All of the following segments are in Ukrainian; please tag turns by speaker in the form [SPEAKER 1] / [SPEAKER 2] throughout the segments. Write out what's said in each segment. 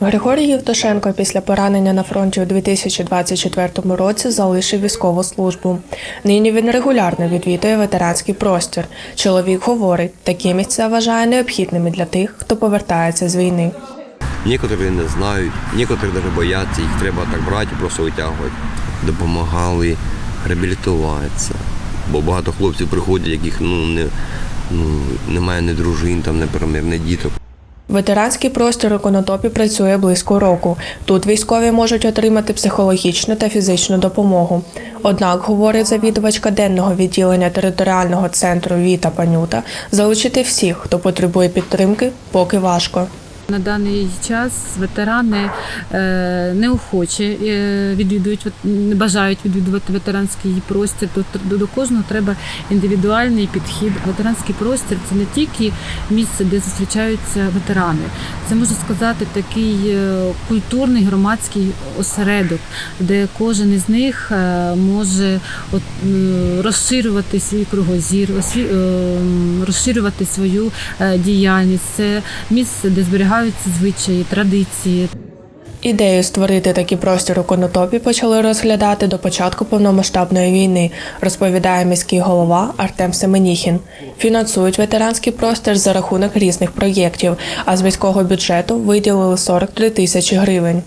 [SPEAKER 1] Григорій Євтушенко після поранення на фронті у 2024 році залишив військову службу. Нині він регулярно відвідує ветеранський простір. Чоловік говорить, такі місця вважає необхідними для тих, хто повертається з війни.
[SPEAKER 2] Некоторі не знають, некоторі навіть бояться, їх треба так брати і просто витягувати. Допомагали реабілітуватися. Бо багато хлопців приходять, яких ну, не, ну, немає ні дружин, там, наприклад, ні діток.
[SPEAKER 1] Ветеранський простір у Конотопі працює близько року. Тут військові можуть отримати психологічну та фізичну допомогу. Однак, говорить завідувачка денного відділення територіального центру Віта Панюта, залучити всіх, хто потребує підтримки, поки важко.
[SPEAKER 3] На даний час ветерани е, неохоче е, відвідують, не бажають відвідувати ветеранський простір. Тут до, кожного треба індивідуальний підхід. Ветеранський простір це не тільки місце, де зустрічаються ветерани. Це можна сказати такий е, культурний громадський осередок, де кожен із них може розширювати свій кругозір, осві- е, м, розширювати свою діяльність. Це місце, де зберігаються звичаї, традиції.
[SPEAKER 1] Ідею створити такий простір у Конотопі почали розглядати до початку повномасштабної війни, розповідає міський голова Артем Семеніхін. Фінансують ветеранський простір за рахунок різних проєктів, а з міського бюджету виділили 43 тисячі гривень.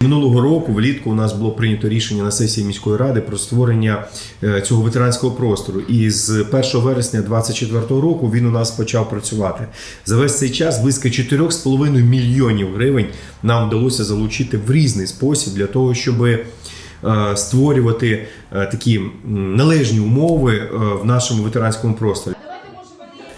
[SPEAKER 4] Минулого року влітку у нас було прийнято рішення на сесії міської ради про створення е, цього ветеранського простору. І з 1 вересня 2024 року він у нас почав працювати. За весь цей час близько 4,5 мільйонів гривень нам вдалося залучити в різний спосіб для того, щоб е, створювати е, такі належні умови в нашому ветеранському просторі.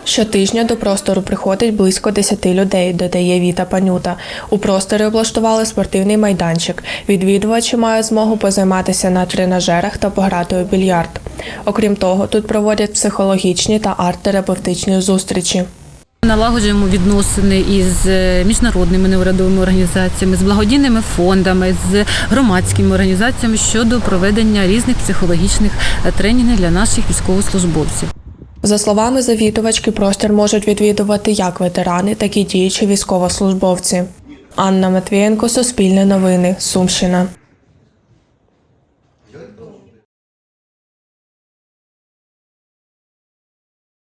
[SPEAKER 1] Щотижня до простору приходить близько 10 людей, додає Віта Панюта. У просторі облаштували спортивний майданчик. Відвідувачі мають змогу позайматися на тренажерах та пограти у більярд. Окрім того, тут проводять психологічні та арт-терапевтичні зустрічі.
[SPEAKER 3] Налагоджуємо відносини із е, міжнародними неурядовими організаціями, з благодійними фондами, з громадськими організаціями щодо проведення різних психологічних е, тренінгів для наших військовослужбовців.
[SPEAKER 1] За словами завідувачки, простір можуть відвідувати як ветерани, так і діючі військовослужбовці. Анна Матвієнко, Суспільне новини, Сумщина.